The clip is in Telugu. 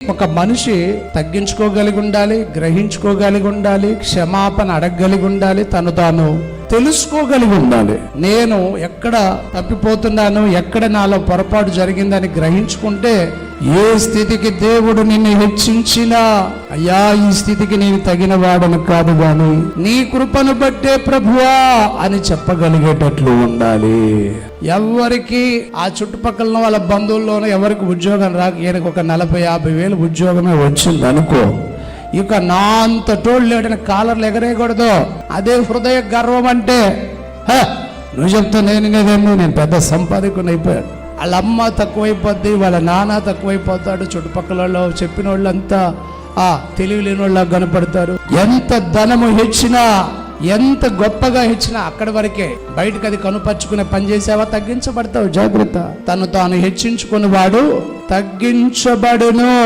ఒక మనిషి తగ్గించుకోగలిగి ఉండాలి గ్రహించుకోగలిగి ఉండాలి క్షమాపణ అడగగలిగి ఉండాలి తను తాను తెలుసుకోగలిగి ఉండాలి నేను ఎక్కడ తప్పిపోతున్నాను ఎక్కడ నాలో పొరపాటు జరిగిందని గ్రహించుకుంటే ఏ స్థితికి దేవుడు నిన్ను హెచ్చించినా అయ్యా ఈ స్థితికి నేను తగిన వాడను కాదు గాని నీ కృపను బట్టే ప్రభువా అని చెప్పగలిగేటట్లు ఉండాలి. ఎవరికి ఆ చుట్టుపక్కల వాళ్ళ బంధువుల్లోనూ ఎవరికి ఉద్యోగం రాక ఈయనకు ఒక నలభై యాభై వేలు ఉద్యోగమే వచ్చింది అనుకో ఇక నా అంత టోళ్ళు లేడని కాలర్లు ఎగరేయకూడదు. అదే హృదయ గర్వం అంటే నువ్వు చెప్తా నేను నేనేమో నేను పెద్ద సంపాదకుని అయిపోయాడు వాళ్ళ అమ్మ తక్కువైపోద్ది వాళ్ళ నాన్న తక్కువైపోతాడు చుట్టుపక్కల చెప్పిన వాళ్ళంతా ఆ తెలివి లేని వాళ్ళ కనపడతారు. ఎంత ధనము హెచ్చినా ఎంత గొప్పగా హెచ్చినా అక్కడి వరకే. బయటకు అది కనుపరుచుకునే పని చేసావా? తగ్గించబడతావు జాగ్రత్త. తను తాను హెచ్చించుకుని వాడు తగ్గించబడును.